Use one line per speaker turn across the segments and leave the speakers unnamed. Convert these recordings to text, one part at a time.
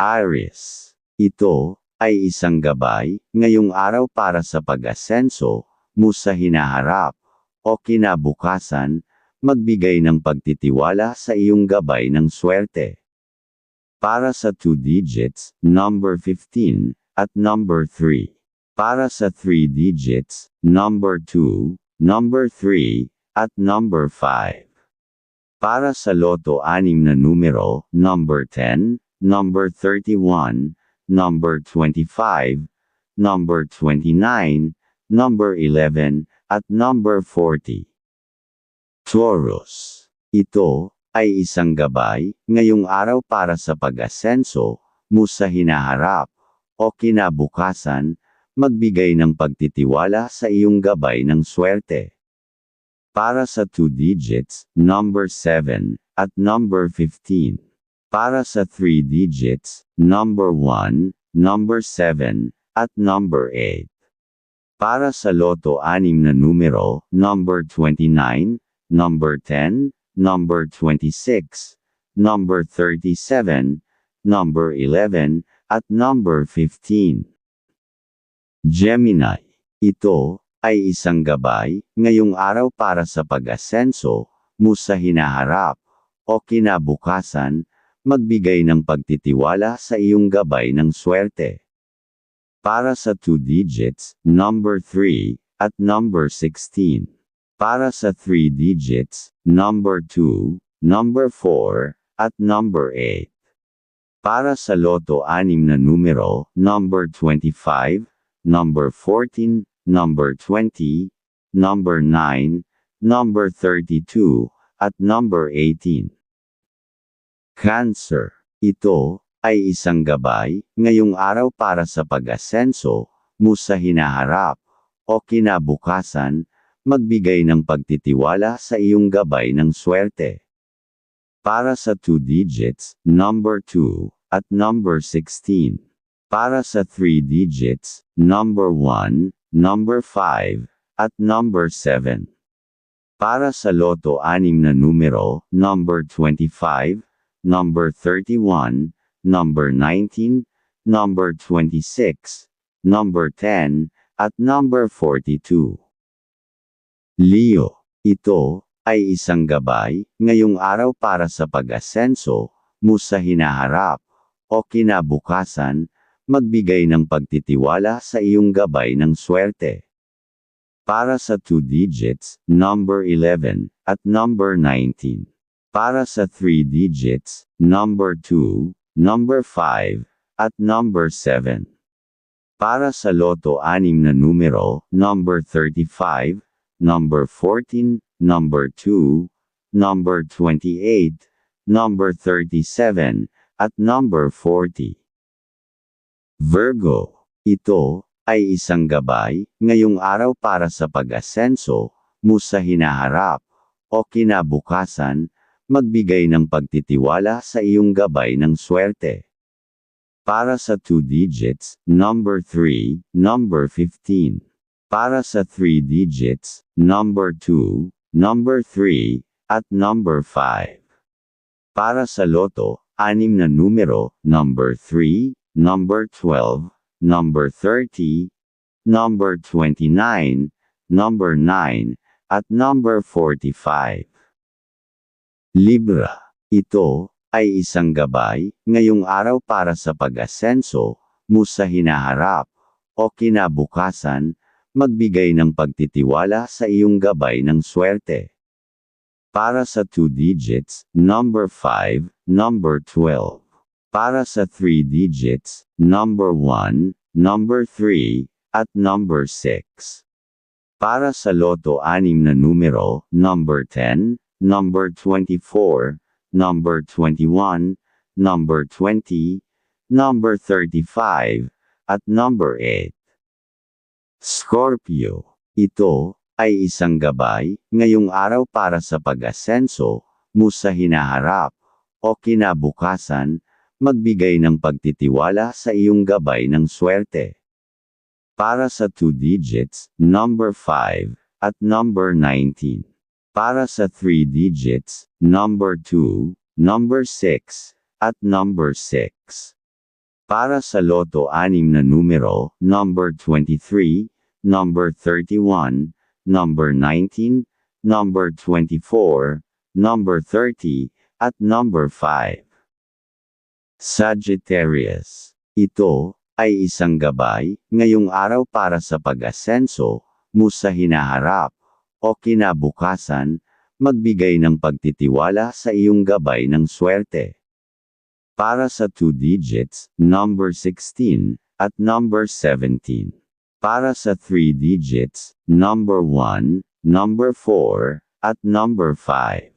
Aries. Ito ay isang gabay ngayong araw para sa pag-asenso mo sa hinaharap o kinabukasan, magbigay ng pagtitiwala sa iyong gabay ng swerte. Para sa 2 digits, number 15, at number 3. Para sa 3 digits, number 2, number 3, at number 5. Para sa loto anim na numero, number 10, number 31, number 25, number 29, number 11, at number 40. Taurus. Ito ay isang gabay ngayong araw para sa pag-asenso mo sa hinaharap o kinabukasan, magbigay ng pagtitiwala sa iyong gabay ng swerte. Para sa 2 digits, number 7, at number 15. Para sa 3 digits, number 1, number 7, at number 8. Para sa loto anim na numero, number 29, number 10, number 26, number 37, number 11, at number 15. Gemini. Ito ay isang gabay ngayong araw para sa pag-asenso mo sa hinaharap o kinabukasan magbigay ng pagtitiwala sa iyong gabay ng swerte. Para sa 2 digits, number 3, at number 16. Para sa 3 digits, number 2, number 4, at number 8. Para sa loto anim na numero, number 25, number 14, number 20, number 9, number 32, at number 18. Cancer. Ito ay isang gabay ngayong araw para sa pag-asenso mo sa hinaharap o kinabukasan, magbigay ng pagtitiwala sa iyong gabay ng swerte. Para sa 2 digits, number 2, at number 16. Para sa 3 digits, number 1, number 5, at number 7. Para sa loto anim na numero, number 25, number 31, number 19, number 26, number 10, at number 42. Leo, ito ay isang gabay ngayong araw para sa pag-asenso mo sa hinaharap o kinabukasan, magbigay ng pagtitiwala sa iyong gabay ng swerte. Para sa 2 digits, number 11, at number 19. Para sa 3 digits, number 2, number 5, at number 7. Para sa loto anim na numero, number 35, number 14, number 2, number 28, number 37, at number 40. Virgo, ito ay isang gabay ngayong araw para sa pag-asenso mo sa hinaharap o kinabukasan magbigay ng pagtitiwala sa iyong gabay ng swerte. Para sa 2 digits, number 3, number 15. Para sa 3 digits, number 2, number 3, at number 5. Para sa loto, anim na numero, number 3, number 12, number 30, number 29, number 9, at number 45. Libra. Ito ay isang gabay ngayong araw para sa pag-asenso mo sa hinaharap o kinabukasan, magbigay ng pagtitiwala sa iyong gabay ng swerte. Para sa 2 digits, number 5, number 12. Para sa 3 digits, number 1, number 3, at number 6. Para sa loto anim na numero, number 10, number 24, number 21, number 20, number 35, at number 8. Scorpio. Ito ay isang gabay ngayong araw para sa pag-asenso mo sa hinaharap o kinabukasan, magbigay ng pagtitiwala sa iyong gabay ng swerte. Para sa 2 digits, number 5, at number 19. Para sa 3 digits, number 2, number 6, at number 6. Para sa loto anim na numero, number 23, number 31, number 19, number 24, number 30, at number 5. Sagittarius. Ito ay isang gabay ngayong araw para sa pag-asenso mo sa hinaharap o kinabukasan, magbigay ng pagtitiwala sa iyong gabay ng swerte. Para sa 2 digits, number 16, at number 17. Para sa 3 digits, number 1, number 4, at number 5.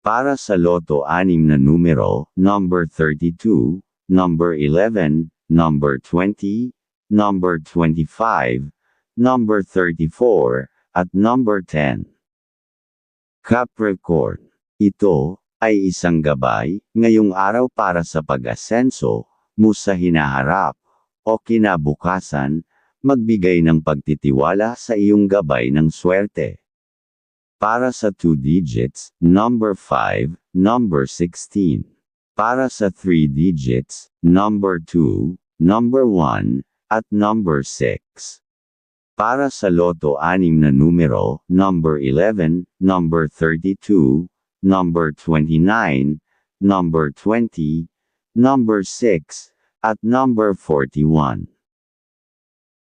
Para sa loto anim na numero, number 32, number 11, number 20, number 25, number 34, at number 10. Capricorn. Ito, ay isang gabay, ngayong araw para sa pag-asenso, mo sa hinaharap, o kinabukasan, magbigay ng pagtitiwala sa iyong gabay ng swerte. Para sa 2 digits, number 5, number 16. Para sa 3 digits, number 2, number 1, at number 6. Para sa loto anim na numero, number 11, number 32, number 29, number 20, number 6, at number 41.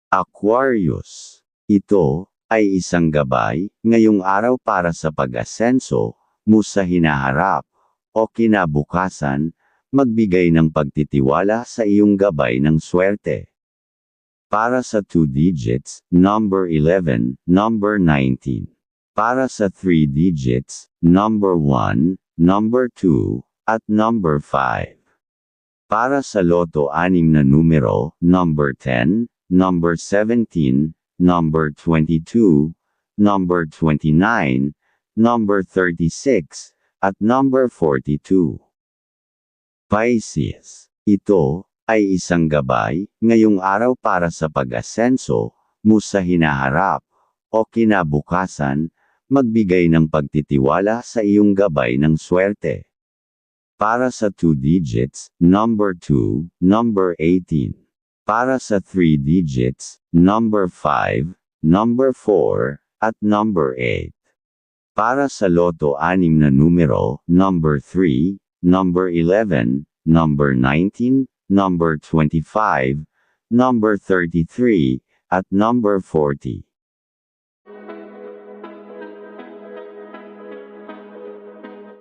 Aquarius. Ito ay isang gabay ngayong araw para sa pag-asenso mo sa hinaharap o kinabukasan, magbigay ng pagtitiwala sa iyong gabay ng swerte. Para sa 2 digits, number 11, number 19. Para sa 3 digits, number 1, number 2, at number 5. Para sa loto anim na numero, number 10, number 17, number 22, number 29, number 36, at number 42. Pisces. Ito ay isang gabay ngayong araw para sa pag-asenso mo sa hinaharap o kinabukasan magbigay ng pagtitiwala sa iyong gabay ng swerte. Para sa 2 digits, number 2, number 18. Para sa 3 digits, number 5, number 4, at number 8. Para sa loto anim na numero, number 3, number 11, number 19, number 25, number 33, at number 40.